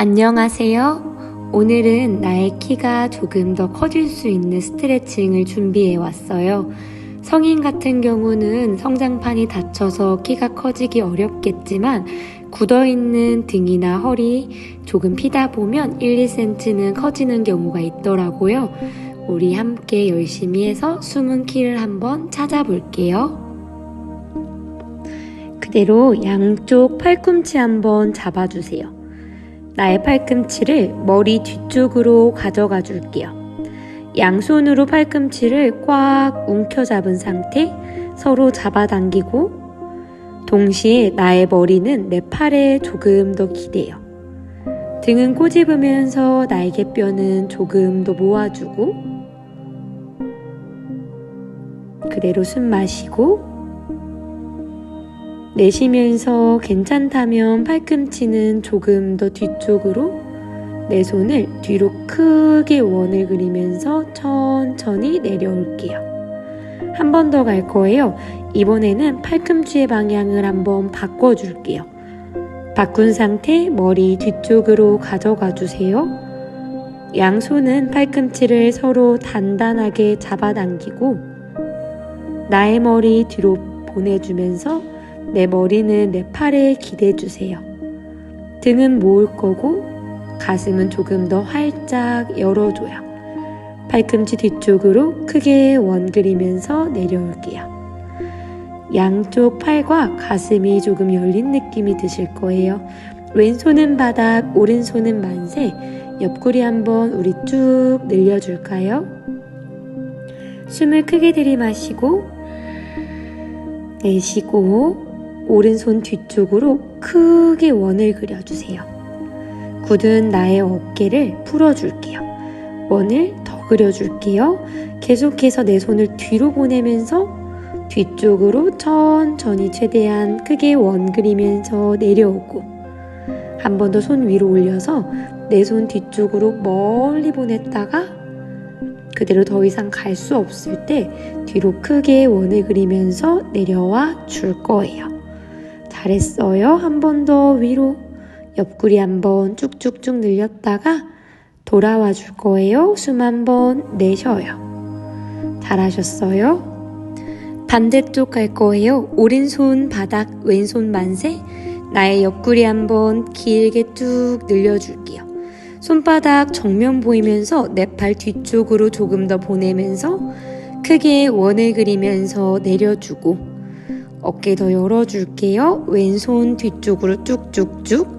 안녕하세요. 오늘은 나의 키가 조금 더 커질 수 있는 스트레칭을 준비해 왔어요. 성인 같은 경우는 성장판이 닫혀서 키가 커지기 어렵겠지만 굳어 있는 등이나 허리 조금 피다 보면 1, 2cm는 커지는 경우가 있더라고요. 우리 함께 열심히 해서 숨은 키를 한번 찾아볼게요. 그대로 양쪽 팔꿈치 한번 잡아주세요. 나의 팔꿈치를 머리 뒤쪽으로 가져가 줄게요. 양손으로 팔꿈치를 꽉 움켜 잡은 상태 서로 잡아당기고 동시에 나의 머리는 내 팔에 조금 더 기대요. 등은 꼬집으면서 날개뼈는 조금 더 모아주고 그대로 숨 마시고 내쉬면서 괜찮다면 팔꿈치는 조금 더 뒤쪽으로 내 손을 뒤로 크게 원을 그리면서 천천히 내려올게요. 한 번 더 갈 거예요. 이번에는 팔꿈치의 방향을 한번 바꿔줄게요. 바꾼 상태 머리 뒤쪽으로 가져가 주세요. 양손은 팔꿈치를 서로 단단하게 잡아당기고 나의 머리 뒤로 보내주면서 내 머리는 내 팔에 기대 주세요. 등은 모을 거고 가슴은 조금 더 활짝 열어줘요. 팔꿈치 뒤쪽으로 크게 원 그리면서 내려올게요. 양쪽 팔과 가슴이 조금 열린 느낌이 드실 거예요. 왼손은 바닥, 오른손은 만세. 옆구리 한번 우리 쭉 늘려줄까요? 숨을 크게 들이마시고 내쉬고 오른손 뒤쪽으로 크게 원을 그려주세요. 굳은 나의 어깨를 풀어줄게요. 원을 더 그려줄게요. 계속해서 내 손을 뒤로 보내면서 뒤쪽으로 천천히 최대한 크게 원 그리면서 내려오고 한 번 더 손 위로 올려서 내 손 뒤쪽으로 멀리 보냈다가 그대로 더 이상 갈 수 없을 때 뒤로 크게 원을 그리면서 내려와 줄 거예요. 잘했어요. 한 번 더 위로 옆구리 한 번 쭉쭉쭉 늘렸다가 돌아와 줄 거예요. 숨 한 번 내쉬어요. 잘하셨어요. 반대쪽 갈 거예요. 오른손 바닥, 왼손 만세. 나의 옆구리 한번 길게 쭉 늘려줄게요. 손바닥 정면 보이면서 내 팔 뒤쪽으로 조금 더 보내면서 크게 원을 그리면서 내려주고 어깨 더 열어줄게요. 왼손 뒤쪽으로 쭉쭉쭉.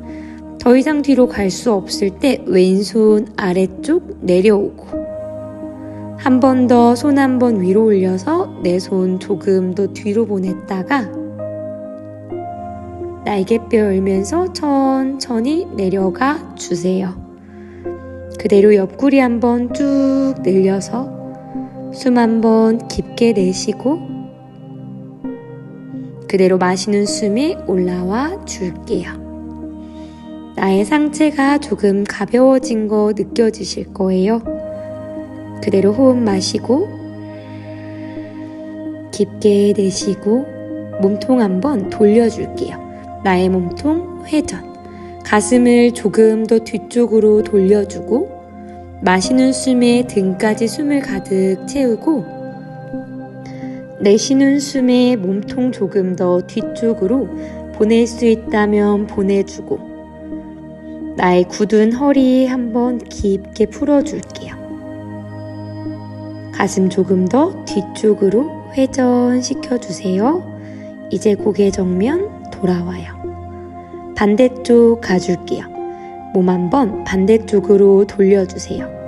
더 이상 뒤로 갈 수 없을 때 왼손 아래쪽 내려오고. 한 번 더 손 한 번 위로 올려서 내 손 조금 더 뒤로 보냈다가 날개뼈 열면서 천천히 내려가 주세요. 그대로 옆구리 한번 쭉 늘려서 숨 한번 깊게 내쉬고 그대로 마시는 숨이 올라와 줄게요. 나의 상체가 조금 가벼워진 거 느껴지실 거예요. 그대로 호흡 마시고 깊게 내쉬고 몸통 한번 돌려줄게요. 나의 몸통 회전. 가슴을 조금 더 뒤쪽으로 돌려주고 마시는 숨에 등까지 숨을 가득 채우고 내쉬는 숨에 몸통 조금 더 뒤쪽으로 보낼 수 있다면 보내주고 나의 굳은 허리 한번 깊게 풀어줄게요. 가슴 조금 더 뒤쪽으로 회전시켜주세요. 이제 고개 정면 돌아와요. 반대쪽 가줄게요. 몸 한번 반대쪽으로 돌려주세요.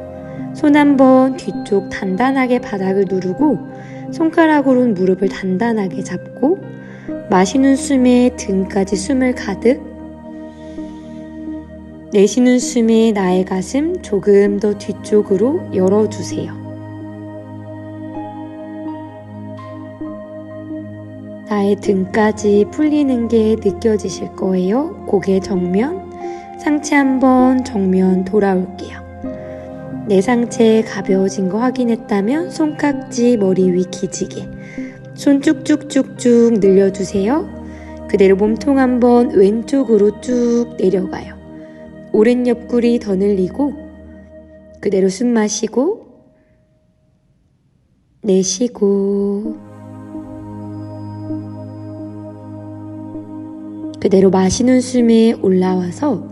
손 한번 뒤쪽 단단하게 바닥을 누르고 손가락으로 무릎을 단단하게 잡고 마시는 숨에 등까지 숨을 가득 내쉬는 숨에 나의 가슴 조금 더 뒤쪽으로 열어주세요. 나의 등까지 풀리는 게 느껴지실 거예요. 고개 정면, 상체 한번 정면 돌아올게요. 내 상체 가벼워진 거 확인했다면 손깍지 머리 위 기지개 손 쭉쭉쭉쭉 늘려주세요. 그대로 몸통 한번 왼쪽으로 쭉 내려가요. 오른 옆구리 더 늘리고 그대로 숨 마시고 내쉬고 그대로 마시는 숨에 올라와서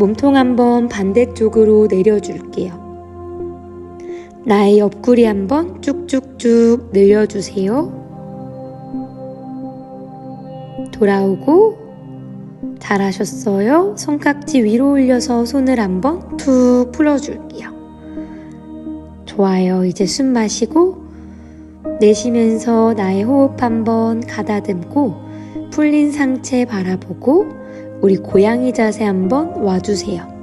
몸통 한번 반대쪽으로 내려줄게요. 나의 옆구리 한번 쭉쭉쭉 늘려주세요. 돌아오고 잘하셨어요. 손깍지 위로 올려서 손을 한번 툭 풀어줄게요. 좋아요. 이제 숨 마시고 내쉬면서 나의 호흡 한번 가다듬고 풀린 상체 바라보고 우리 고양이 자세 한번 와주세요.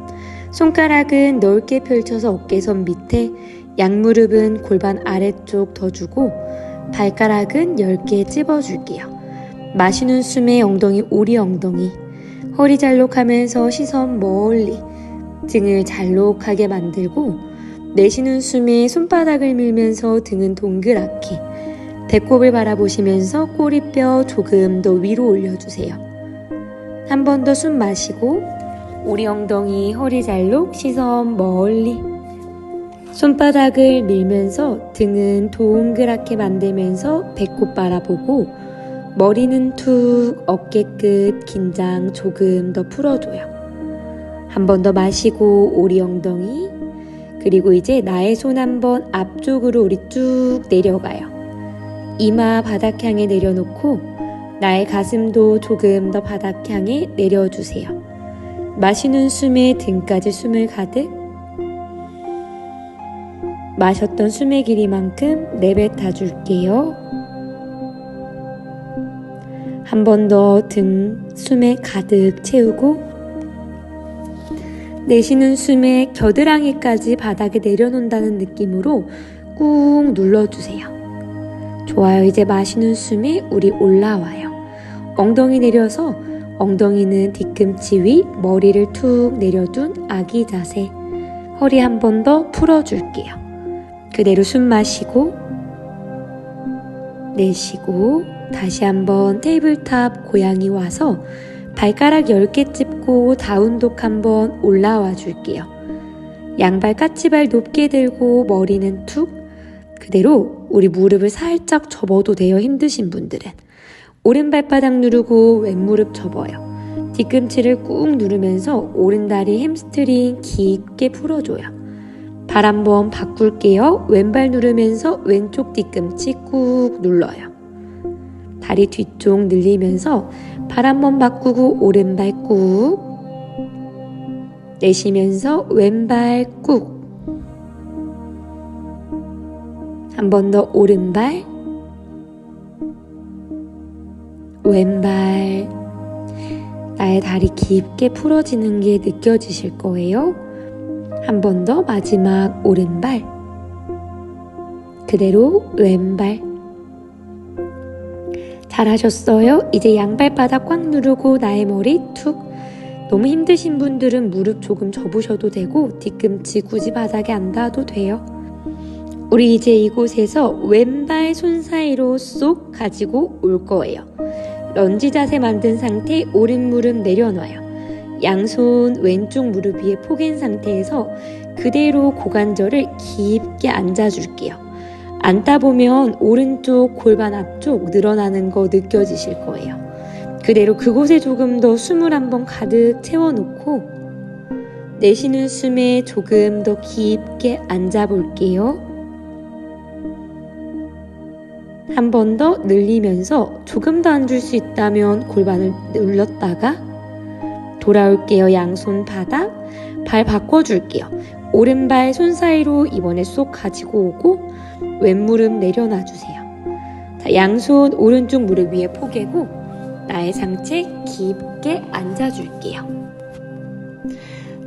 손가락은 넓게 펼쳐서 어깨선 밑에 양무릎은 골반 아래쪽 더 주고 발가락은 10개 찝어줄게요. 마시는 숨에 엉덩이 오리 엉덩이 허리 잘록하면서 시선 멀리 등을 잘록하게 만들고 내쉬는 숨에 손바닥을 밀면서 등은 동그랗게 배꼽을 바라보시면서 꼬리뼈 조금 더 위로 올려주세요. 한 번 더 숨 마시고 오리 엉덩이 허리 잘록 시선 멀리 손바닥을 밀면서 등은 동그랗게 만들면서 배꼽 바라보고 머리는 툭 어깨 끝 긴장 조금 더 풀어줘요. 한 번 더 마시고 오리 엉덩이 그리고 이제 나의 손 한 번 앞쪽으로 우리 쭉 내려가요. 이마 바닥 향해 내려놓고 나의 가슴도 조금 더 바닥 향해 내려주세요. 마시는 숨에 등까지 숨을 가득 마셨던 숨의 길이만큼 내뱉어 줄게요. 한 번 더 등 숨에 가득 채우고 내쉬는 숨에 겨드랑이까지 바닥에 내려놓는다는 느낌으로 꾹 눌러주세요. 좋아요. 이제 마시는 숨에 우리 올라와요. 엉덩이 내려서 엉덩이는 뒤꿈치 위 머리를 툭 내려둔 아기 자세. 허리 한 번 더 풀어줄게요. 그대로 숨 마시고 내쉬고 다시 한번 테이블탑 고양이 와서 발가락 10개 찝고 다운독 한번 올라와 줄게요. 양발 까치발 높게 들고 머리는 툭 그대로 우리 무릎을 살짝 접어도 돼요. 힘드신 분들은. 오른 발바닥 누르고 왼 무릎 접어요. 뒤꿈치를 꾹 누르면서 오른 다리 햄스트링 깊게 풀어줘요. 발 한번 바꿀게요. 왼발 누르면서 왼쪽 뒤꿈치 꾹 눌러요. 다리 뒤쪽 늘리면서 발 한번 바꾸고 오른발 꾹 내쉬면서 왼발 꾹 한 번 더 오른발 왼발 나의 다리 깊게 풀어지는 게 느껴지실 거예요. 한 번 더 마지막 오른발 그대로 왼발 잘하셨어요. 이제 양발바닥 꽉 누르고 나의 머리 툭 너무 힘드신 분들은 무릎 조금 접으셔도 되고 뒤꿈치 굳이 바닥에 안 닿아도 돼요. 우리 이제 이곳에서 왼발 손 사이로 쏙 가지고 올 거예요. 런지 자세 만든 상태 오른 무릎 내려놔요. 양손 왼쪽 무릎 위에 포갠 상태에서 그대로 고관절을 깊게 앉아줄게요. 앉다 보면 오른쪽 골반 앞쪽 늘어나는 거 느껴지실 거예요. 그대로 그곳에 조금 더 숨을 한번 가득 채워놓고 내쉬는 숨에 조금 더 깊게 앉아 볼게요. 한 번 더 늘리면서 조금 더 앉을 수 있다면 골반을 눌렀다가 돌아올게요. 양손 바닥. 발 바꿔줄게요. 오른발 손 사이로 이번에 쏙 가지고 오고 왼무릎 내려놔 주세요. 자, 양손 오른쪽 무릎 위에 포개고 나의 상체 깊게 앉아줄게요.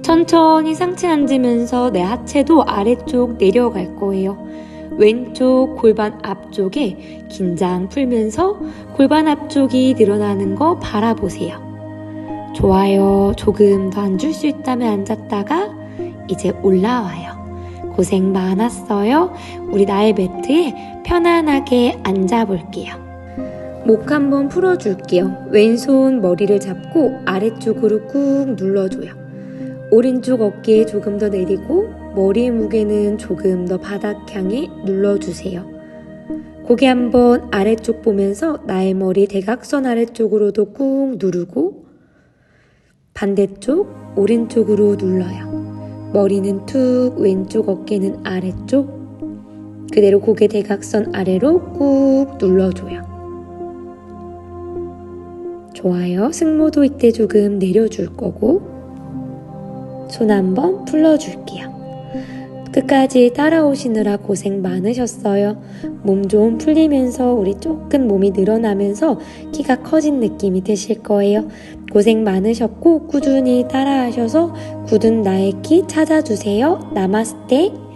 천천히 상체 앉으면서 내 하체도 아래쪽 내려갈 거예요. 왼쪽 골반 앞쪽에 긴장 풀면서 골반 앞쪽이 늘어나는 거 바라보세요. 좋아요. 조금 더 앉을 수 있다면 앉았다가 이제 올라와요. 고생 많았어요. 우리 나의 매트에 편안하게 앉아 볼게요. 목 한번 풀어줄게요. 왼손 머리를 잡고 아래쪽으로 꾹 눌러줘요. 오른쪽 어깨에 조금 더 내리고 머리의 무게는 조금 더 바닥 향해 눌러주세요. 고개 한번 아래쪽 보면서 나의 머리 대각선 아래쪽으로도 꾹 누르고 반대쪽 오른쪽으로 눌러요. 머리는 툭 왼쪽 어깨는 아래쪽 그대로 고개 대각선 아래로 꾹 눌러줘요. 좋아요. 승모도 이때 조금 내려줄 거고 손 한번 풀어줄게요. 끝까지 따라오시느라 고생 많으셨어요. 몸 좀 풀리면서 우리 조금 몸이 늘어나면서 키가 커진 느낌이 드실 거예요. 고생 많으셨고 꾸준히 따라하셔서 굳은 나의 키 찾아주세요. 나마스테.